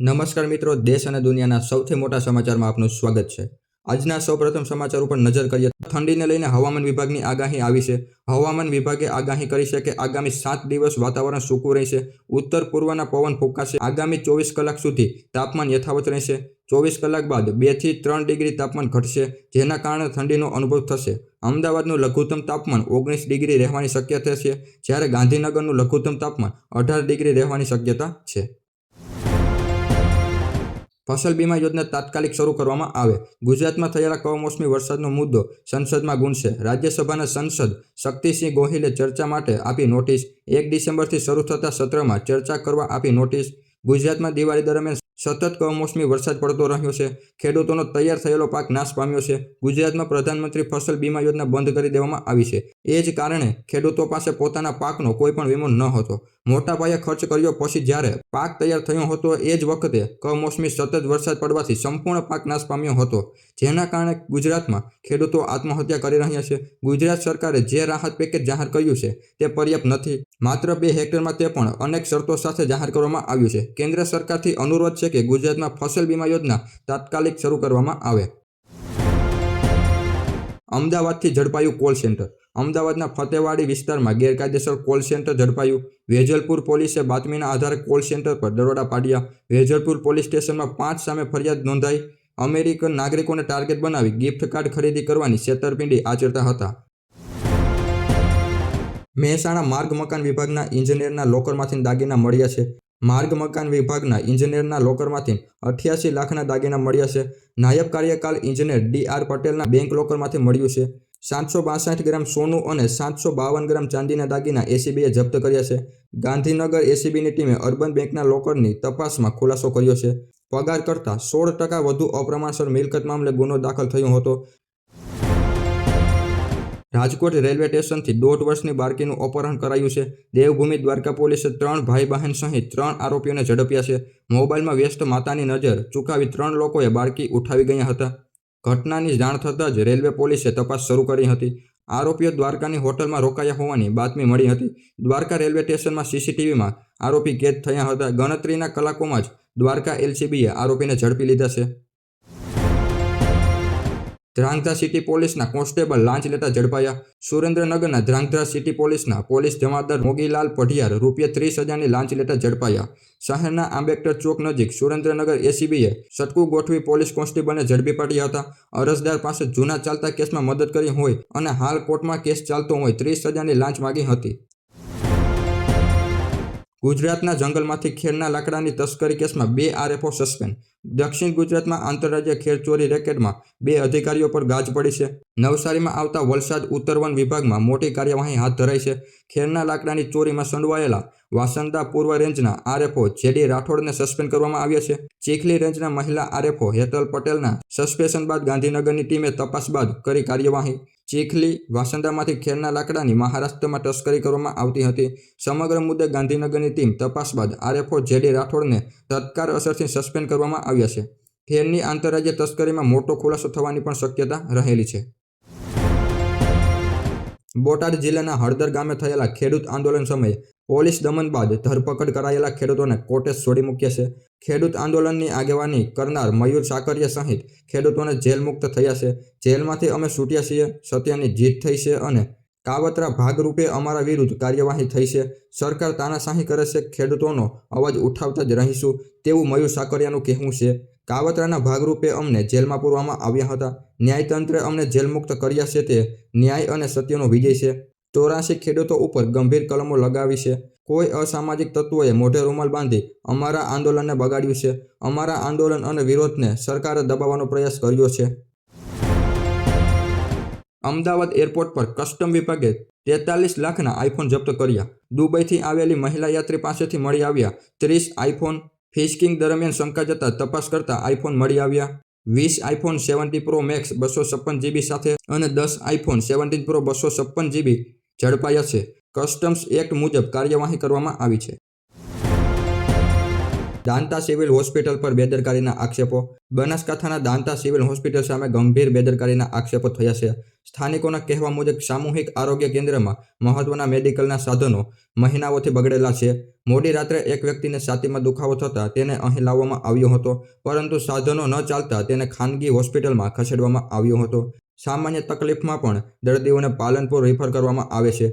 નમસ્કાર મિત્રો, દેશ અને દુનિયાના સૌથી મોટા સમાચારમાં આપનું સ્વાગત છે. આજના સૌપ્રથમ સમાચાર ઉપર નજર કરીએ ઠંડીને લઈને હવામાન વિભાગની આગાહી આવી છે. હવામાન વિભાગે આગાહી કરી છે કે આગામી સાત દિવસ વાતાવરણ સૂકું રહેશે. ઉત્તર પૂર્વના પવન ફૂંકાશે. આગામી ચોવીસ કલાક સુધી તાપમાન યથાવત રહેશે. ચોવીસ કલાક બાદ બેથી ત્રણ ડિગ્રી તાપમાન ઘટશે, જેના કારણે ઠંડીનો અનુભવ થશે. અમદાવાદનું લઘુત્તમ તાપમાન ઓગણીસ ડિગ્રી રહેવાની શક્યતા છે, જ્યારે ગાંધીનગરનું લઘુત્તમ તાપમાન અઢાર ડિગ્રી રહેવાની શક્યતા છે. ફસલ બીમા યોજના તાત્કાલિક શરૂ કરવામાં આવે. ગુજરાતમાં થયેલા કમોસમી વરસાદનો મુદ્દો સંસદમાં ગુંજશે. રાજ્યસભાના સંસદ શક્તિસિંહ ગોહિલે ચર્ચા માટે આપી નોટિસ. એક ડિસેમ્બરથી શરૂ થતા સત્રમાં ચર્ચા કરવા આપી નોટિસ. ગુજરાતમાં દિવાળી દરમિયાન સતત કમોસમી વરસાદ પડતો રહ્યો છે. ખેડૂતોનો તૈયાર થયેલો પાક નાશ પામ્યો છે. ગુજરાતમાં પ્રધાનમંત્રી ફસલ બીમા યોજના બંધ કરી દેવામાં આવી છે. એ જ કારણે ખેડૂતો પાસે પોતાના પાકનો કોઈ પણ વીમો ન હતો. મોટા પાયે ખર્ચ કર્યો પછી જ્યારે પાક તૈયાર થયો હતો એ જ વખતે કમોસમી સતત વરસાદ પડવાથી સંપૂર્ણ પાક નાશ પામ્યો હતો. જેના કારણે ગુજરાતમાં ખેડૂતો આત્મહત્યા કરી રહ્યા છે. ગુજરાત સરકારે જે રાહત પેકેજ જાહેર કર્યું છે તે પર્યાપ્ત નથી. માત્ર બે હેક્ટરમાં તે પણ અનેક શરતો સાથે જાહેર કરવામાં આવ્યું છે. કેન્દ્ર સરકારથી અનુરોધ છે કે ગુજરાતમાં ફસલ બીમા યોજના તાત્કાલિક શરૂ કરવામાં આવે. અમદાવાદથી ઝડપાયું કોલ સેન્ટર. અમદાવાદના ફતેવાડી વિસ્તારમાં ગેરકાયદેસર કોલ સેન્ટર ઝડપાયું. વેજલપુર પોલીસે બાતમીના આધારે કોલ સેન્ટર પર દરોડા પાડ્યા. વેજલપુર પોલીસ સ્ટેશનમાં પાંચ સામે ફરિયાદ નોંધાઈ. અમેરિકન નાગરિકોને ટાર્ગેટ બનાવી ગિફ્ટ કાર્ડ ખરીદી કરવાની છેતરપિંડી આચરતા હતા. મહેસાણા માર્ગ મકાન વિભાગના ઇન્જિનિયરના લોકરમાંથી દાગીના મળ્યા છે. માર્ગ મકાન વિભાગના ઇન્જિનિયરના લોકરમાંથી અઠ્યાસી લાખના દાગીના મળ્યા છે. નાયબ કાર્યકાલ ઇજનેર ડી આર પટેલના બેંક લોકરમાંથી મળ્યું છે. સાતસો બાસઠ ગ્રામ સોનું અને સાતસો બાવન ગ્રામ ચાંદીના દાગીના એસીબીએ જપ્ત કર્યા છે. ગાંધીનગર એસીબીની ટીમે અર્બન બેંકના લોકરની તપાસમાં ખુલાસો કર્યો છે. પગાર કરતાં સોળ ટકા વધુ અપ્રમાણસર મિલકત મામલે ગુનો દાખલ થયો હતો. રાજકોટ રેલવે સ્ટેશનથી દોઢ વર્ષની બાળકીનું અપહરણ કરાયું છે. દેવભૂમિ દ્વારકા પોલીસે ત્રણ ભાઈ બહેન સહિત ત્રણ આરોપીઓને ઝડપ્યા છે. મોબાઈલમાં વ્યસ્ત માતાની નજર ચૂકાવી ત્રણ લોકોએ બાળકી ઉઠાવી ગયા હતા. ઘટનાની જાણ થતાં જ રેલવે પોલીસે તપાસ શરૂ કરી હતી. આરોપીઓ દ્વારકાની હોટલમાં રોકાયા હોવાની બાતમી મળી હતી. દ્વારકા રેલવે સ્ટેશનમાં સીસીટીવીમાં આરોપી કેદ થયા હતા. ગણતરીના કલાકોમાં જ દ્વારકા એલસીબીએ આરોપીને ઝડપી લીધા છે. ધ્રાંગધ્રા સિટી પોલીસના કોન્સ્ટેબલ લાંચ લેતા ઝડપાયા. સુરેન્દ્રનગરના ધ્રાંગધ્રા સિટી પોલીસના પોલીસ જમાદાર મોગીલાલ પઢિયાર રૂપિયા ત્રીસ હજારની લાંચ લેતા ઝડપાયા. શહેરના આંબેડકર ચોક નજીક સુરેન્દ્રનગર એસીબીએ સટકું ગોઠવી પોલીસ કોન્સ્ટેબલને ઝડપી પાડ્યા હતા. અરજદાર પાસે જૂના ચાલતા કેસમાં મદદ કરી હોય અને હાલ કોર્ટમાં કેસ ચાલતો હોય ત્રીસ હજારની લાંચ માગી હતી. ગુજરાતના જંગલમાંથી ખેરના લાકડાની તસ્કરી કેસમાં બે આરએફઓ સસ્પેન્ડ. દક્ષિણ ગુજરાતમાં આંતરરાજ્ય ખેર ચોરી રેકેટમાં બે અધિકારીઓ પર ગાજ પડી છે. નવસારીમાં આવતા વલસાડ ઉત્તર વન વિભાગમાં મોટી કાર્યવાહી હાથ ધરાઈ છે. ખેરના લાકડાની ચોરીમાં સંડવાયેલા વાસંદા પૂર્વ રેન્જના આરએફઓ જેડી રાઠોડને સસ્પેન્ડ કરવામાં આવ્યા છે. ચીખલી રેન્જના મહિલા આરએફઓ હેતલ પટેલના સસ્પેન્શન બાદ ગાંધીનગરની ટીમે તપાસ બાદ કરી કાર્યવાહી. ચીખલી વાસંદામાંથી ખેરના લાકડાની મહારાષ્ટ્રમાં તસ્કરી કરવામાં આવતી હતી. સમગ્ર મુદ્દે ગાંધીનગરની ટીમ તપાસ બાદ આરએફઓ જેડી રાઠોડને તત્કાળ અસરથી સસ્પેન્ડ કરવામાં આવ્યા છે ખેરની આંતરરાજ્ય તસ્કરીમાં મોટો ખુલાસો થવાની પણ શક્યતા રહેલી છે. બોટાદ જિલ્લાના હળદર ગામે થયેલા ખેડૂત આંદોલન સમયે પોલીસ દમન બાદ ધરપકડ કરાયેલા ખેડૂતોને કોર્ટે છોડી મૂક્યા છે. ખેડૂત આંદોલનની આગેવાની કરનાર મયુર સાકરિયા સહિત ખેડૂતોને જેલ મુક્ત થયા છે. જેલમાંથી અમે છૂટ્યા છીએ, સત્યની જીત થઈ છે અને કાવતરા ભાગરૂપે અમારા વિરુદ્ધ કાર્યવાહી થઈ છે. સરકાર તાનાશાહી કરે છે, ખેડૂતોનો અવાજ ઉઠાવતા જ રહીશું, તેવું મયુર સાકરિયાનું કહેવું છે. કાવતરાના ભાગરૂપે અમને જેલમાં પૂરવામાં આવ્યા હતા. ન્યાયતંત્રે અમને જેલમુક્ત કર્યા છે તે ન્યાય અને સત્યનો વિજય છે. ચોરાશી ખેડૂતો ઉપર ગંભીર કલમો લગાવી છે. કોઈ અસામાજિક તત્વોએ મોઢે રૂમાલ બાંધી અમારા આંદોલનને બગાડ્યું છે. અમારા આંદોલન અને વિરોધને સરકારે દબાવવાનો પ્રયાસ કર્યો છે. અમદાવાદ એરપોર્ટ પર કસ્ટમ વિભાગે તેતાલીસ લાખના આઈફોન જપ્ત કર્યા. દુબઈથી આવેલી મહિલા યાત્રી પાસેથી મળી આવ્યા ત્રીસ આઈફોન ફિશકિંગ દરમિયાન શંકા જતા તપાસ કરતા આઈફોન મળી આવ્યા. વીસ આઈફોન સેવન્ટી પ્રો મેક્સ બસો છપ્પન જીબી સાથે અને દસ આઈફોન સેવન્ટીન પ્રો બસો છપ્પન જીબી ઝડપાયા છે. કસ્ટમ્સ એક્ટ મુજબ કાર્યવાહી કરવામાં આવી છે. દાંતા સિવિલ હોસ્પિટલ પર બેદરકારીના આક્ષેપો. બનાસકાંઠાના દાંતા સિવિલ હોસ્પિટલ સામે ગંભીર બેદરકારીના આક્ષેપો થયા છે. સ્થાનિકોના કહેવા મુજબ, સામૂહિક આરોગ્ય કેન્દ્રમાં મહત્વના મેડિકલના સાધનો મહિનાઓથી બગડેલા છે. મોડી રાત્રે એક વ્યક્તિને છાતીમાં દુખાવો થતાં તેને અહીં લાવવામાં આવ્યો હતો, પરંતુ સાધનો ન ચાલતા તેને ખાનગી હોસ્પિટલમાં ખસેડવામાં આવ્યો હતો. સામાન્ય તકલીફમાં પણ દર્દીઓને પાલનપુર રિફર કરવામાં આવે છે.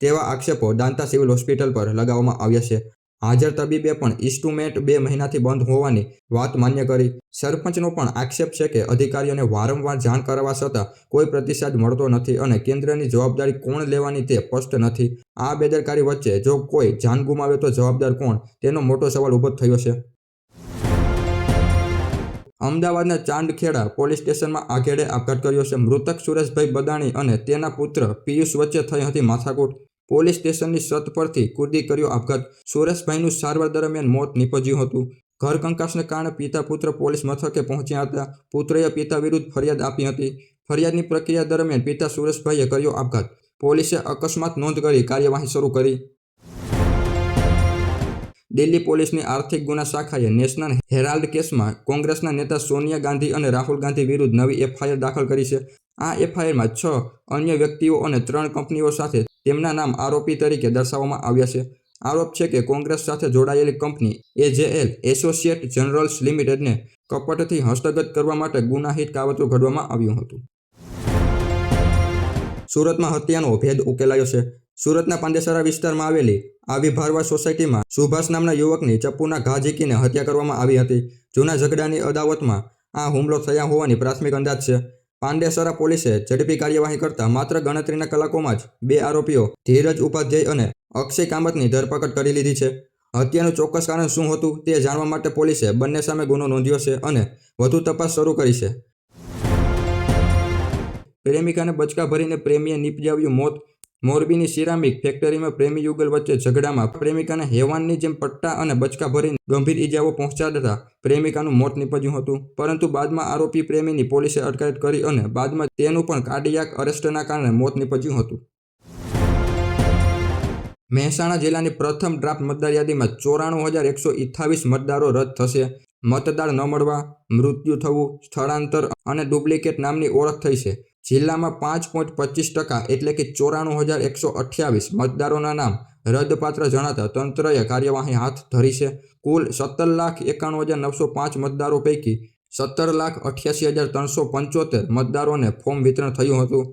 તેવા આક્ષેપો દાંતા સિવિલ હોસ્પિટલ પર લગાવવામાં આવ્યા છે. હાજર તબીબે પણ ઇન્સ્ટ્રુમેન્ટ બે મહિનાથી બંધ હોવાની વાત માન્ય કરી. સરપંચનો પણ આક્ષેપ છે કે અધિકારીઓને વારંવાર જાણ કરવા છતાં કોઈ પ્રતિસાદ મળતો નથી અને કેન્દ્રની જવાબદારી કોણ લેવાની તે સ્પષ્ટ નથી. આ બેદરકારી વચ્ચે જો કોઈ જાન ગુમાવે તો જવાબદાર કોણ? તેનો મોટો સવાલ ઊભો થયો છે. અમદાવાદના ચાંદખેડા પોલીસ સ્ટેશનમાં આઘેડે આપઘાત કર્યો છે. મૃતક સુરેશભાઈ બદાણી અને તેના પુત્ર પિયુષ વચ્ચે થઈ હતી માથાકૂટ. પોલીસ સ્ટેશનની છત પરથી કૂદી કર્યો આપઘાત. સુરેશભાઈનું સારવાર દરમિયાન મોત નીપજ્યું હતું. ઘર કંકાસને કારણે પિતા પુત્ર પોલીસ મથકે પહોંચ્યા હતા. પુત્રએ પિતા વિરુદ્ધ ફરિયાદ આપી હતી. ફરિયાદની પ્રક્રિયા દરમિયાન પિતા સુરેશભાઈએ કર્યો આપઘાત. પોલીસે અકસ્માત નોંધ કરી કાર્યવાહી શરૂ કરી. દિલ્હી પોલીસની આર્થિક ગુના શાખાએ નેશનલ હેરાલ્ડ કેસમાં કોંગ્રેસના નેતા સોનિયા ગાંધી અને રાહુલ ગાંધી વિરુદ્ધ નવી એફઆઈઆર દાખલ કરી છે. આ એફઆઈઆરમાં છ અન્ય વ્યક્તિઓ અને ત્રણ કંપનીઓ સાથે તેમના નામ આરોપી તરીકે દર્શાવવામાં આવ્યા છે. આરોપ છે કે કોંગ્રેસ સાથે જોડાયેલી કંપની એજેએલ એસોસિએટ જનરલ્સ લિમિટેડને કપટથી હસ્તગત કરવા માટે ગુનાહિત કાવતરું ઘડવામાં આવ્યું હતું. સુરતમાં હત્યાનો ભેદ ઉકેલાયો છે. સુરતના પાંડેસરા વિસ્તારમાં આવેલી આવી ભારવા સોસાયટીમાં સુભાષ નામના યુવકની ચપ્પુના ઘા ઝીકીને હત્યા કરવામાં આવી હતી. જૂના ઝઘડાની અદાવતમાં આ હુમલો થયા હોવાની પ્રાથમિક અંદાજ છે. પાંડેસરા પોલીસે ઝડપી કાર્યવાહી કરતા માત્ર ગણતરીના કલાકોમાં જ બે આરોપીઓ ધીરજ, ઉપાધ્યાય અને અક્ષય કામતની ધરપકડ કરી લીધી છે. હત્યાનું ચોક્કસ કારણ શું હતું તે જાણવા માટે પોલીસે બંને સામે ગુનો નોંધ્યો છે અને વધુ તપાસ શરૂ કરી છે. પ્રેમિકાને બચકા ભરીને પ્રેમીએ નીપજાવ્યું મોત મોરબીની સિરામિક ફેક્ટરીમાં પ્રેમી યુગલ વચ્ચે ઝઘડામાં પ્રેમિકાને હેવાનની જેમ પટ્ટા અને બચકા ભરીને ગંભીર ઈજાઓ પહોંચાડતા પ્રેમિકાનું મોત નીપજ્યું હતું. પરંતુ બાદમાં આરોપી પ્રેમીની પોલીસે અટકાયત કરી અને બાદમાં તેનું પણ કાર્ડિયાક અરેસ્ટના કારણે મોત નીપજ્યું હતું. મહેસાણા જિલ્લાની પ્રથમ ડ્રાફ્ટ મતદાર યાદીમાં ચોરાણું હજાર એકસો અઠ્ઠાવીસ મતદારો રદ થશે. મતદાર ન મળવા, મૃત્યુ થવું, સ્થળાંતર અને ડુપ્લિકેટ નામની ઓળખ થઈ છે. જિલ્લામાં પાંચ પોઈન્ટ પચીસ ટકા એટલે કે ચોરાણું હજાર એકસો અઠ્યાવીસ મતદારોના નામ રદપાત્ર જણાતા તંત્રએ કાર્યવાહી હાથ ધરી છે. કુલ સત્તર લાખ એકાણું હજાર નવસો પાંચ મતદારો પૈકી સત્તર લાખ અઠ્યાસી હજાર ત્રણસો પંચોતેર મતદારોને ફોર્મ વિતરણ થયું હતું.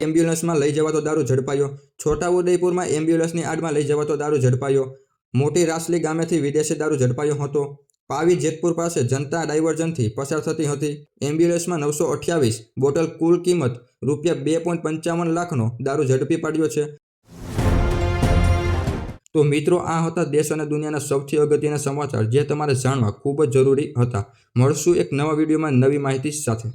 એમ્બ્યુલન્સમાં લઈ જવાતો દારૂ ઝડપાયો. છોટાઉદેપુરમાં એમ્બ્યુલન્સની આડમાં લઈ જવાતો દારૂ ઝડપાયો. મોટી રાસલી ગામેથી વિદેશી દારૂ ઝડપાયો હતો. પાવી જેતપુર પાસે જનતા ડાયવર્ઝનથી પસાર થતી હતી. એમ્બ્યુલન્સમાં નવસો અઠ્યાવીસ બોટલ કુલ કિંમત રૂપિયા બે પોઈન્ટ પંચાવન લાખનો દારૂ ઝડપી પાડ્યો છે. તો મિત્રો, આ હતા દેશ અને દુનિયાના સૌથી અગત્યના સમાચાર જે તમારે જાણવા ખૂબ જ જરૂરી હતા. મળશું એક નવા વિડીયોમાં નવી માહિતી સાથે.